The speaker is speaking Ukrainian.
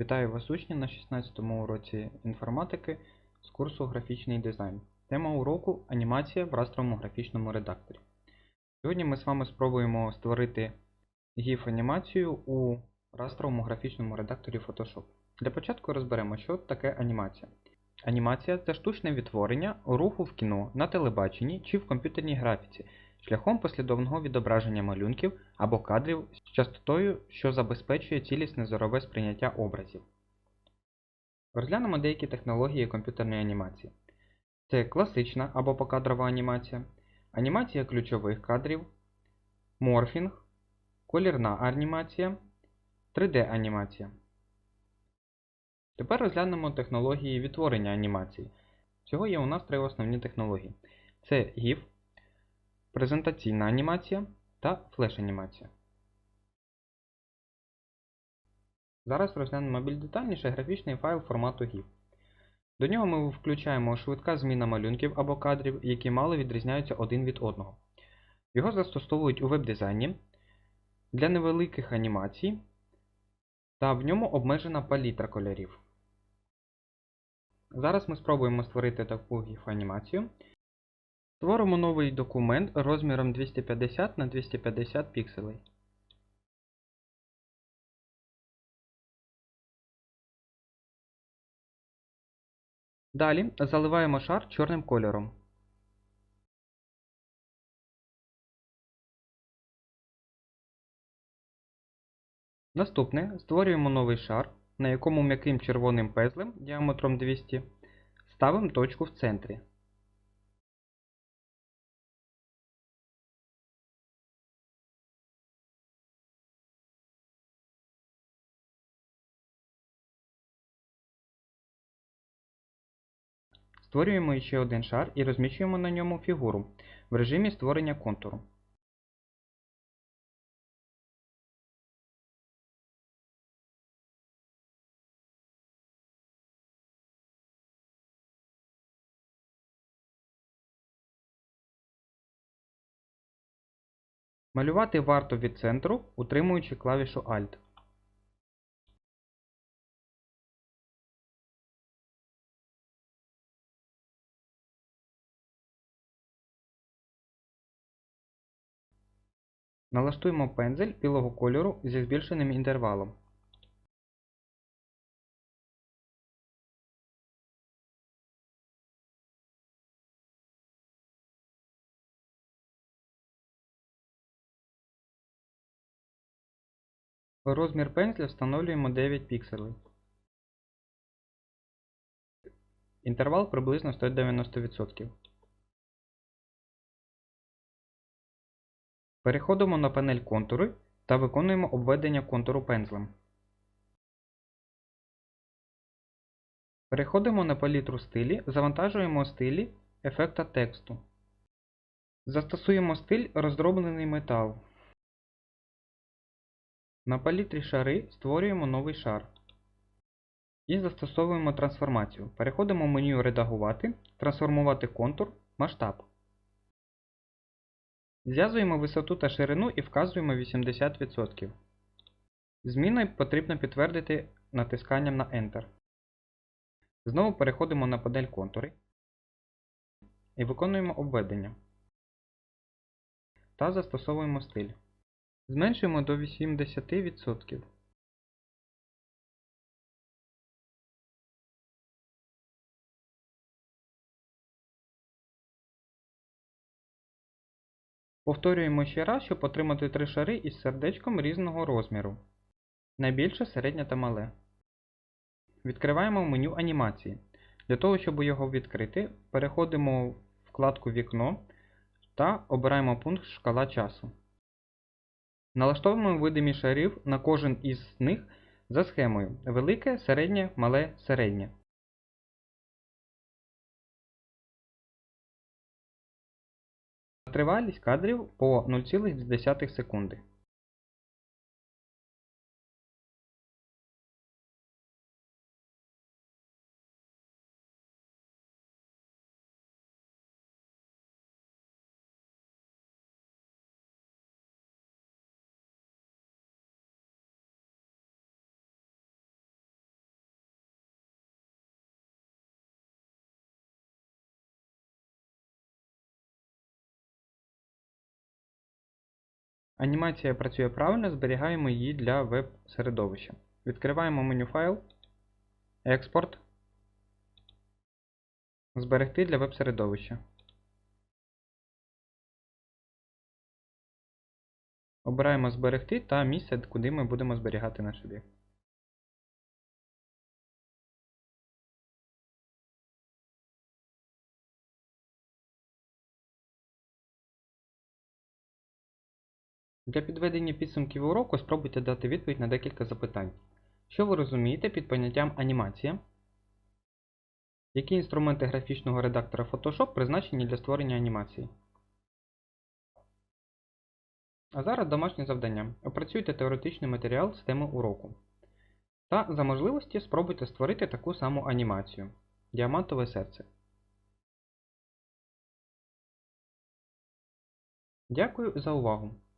Вітаю вас, учні, на 16 му уроці інформатики з курсу Графічний дизайн. Тема уроку анімація в растровому графічному редакторі. Сьогодні ми з вами спробуємо створити GIF-анімацію у растровому графічному редакторі Photoshop. Для початку розберемо, що таке анімація. Анімація це штучне відтворення руху в кіно, на телебаченні чи в комп'ютерній графіці шляхом послідовного відображення малюнків або кадрів з частотою, що забезпечує цілісне зорове сприйняття образів. Розглянемо деякі технології комп'ютерної анімації. Це класична або покадрова анімація, анімація ключових кадрів, морфінг, колірна анімація, 3D-анімація. Тепер розглянемо технології відтворення анімації. Всього є у нас три основні технології: це GIF, презентаційна анімація та флеш-анімація. Зараз розглянемо більш детальніше графічний файл формату GIF. До нього ми включаємо швидка зміна малюнків або кадрів, які мало відрізняються один від одного. Його застосовують у веб-дизайні для невеликих анімацій, та в ньому обмежена палітра кольорів. Зараз ми спробуємо створити таку GIF-анімацію. Створимо новий документ розміром 250 на 250 пікселей. Далі заливаємо шар чорним кольором. Наступне створюємо новий шар, на якому м'яким червоним пезлем діаметром 200 ставимо точку в центрі. Створюємо ще один шар і розміщуємо на ньому фігуру в режимі створення контуру. Малювати варто від центру, утримуючи клавішу Alt. Налаштуємо пензель білого кольору зі збільшеним інтервалом. Розмір пензля встановлюємо 9 пікселей. Інтервал приблизно 190%. Переходимо на панель контури та виконуємо обведення контуру пензлем. Переходимо на палітру стилі, завантажуємо стилі ефекта тексту. Застосуємо стиль роздроблений метал. На палітрі шари створюємо новий шар. І застосовуємо трансформацію. Переходимо в меню Редагувати, трансформувати контур, масштаб. Зв'язуємо висоту та ширину і вказуємо 80%. Зміни потрібно підтвердити натисканням на Enter. Знову переходимо на панель контури і виконуємо обведення. Та застосовуємо стиль. Зменшуємо до 80%. Повторюємо ще раз, щоб отримати три шари із сердечком різного розміру. Найбільше, середнє та мале. Відкриваємо меню анімації. Для того, щоб його відкрити, переходимо в вкладку Вікно та обираємо пункт Шкала часу. Налаштовуємо видимі шарів на кожен із них за схемою велике, середнє, мале, середнє. Тривалість кадрів по 0,2 секунди. Анімація працює правильно, зберігаємо її для веб-середовища. Відкриваємо меню файл, експорт, зберегти для веб-середовища. Обираємо зберегти та місце, куди ми будемо зберігати наш об'єкт. Для підведення підсумків уроку спробуйте дати відповідь на декілька запитань. Що ви розумієте під поняттям анімація? Які інструменти графічного редактора Photoshop призначені для створення анімації? А зараз домашнє завдання. Опрацюйте теоретичний матеріал з теми уроку. Та за можливості спробуйте створити таку саму анімацію діамантове серце. Дякую за увагу.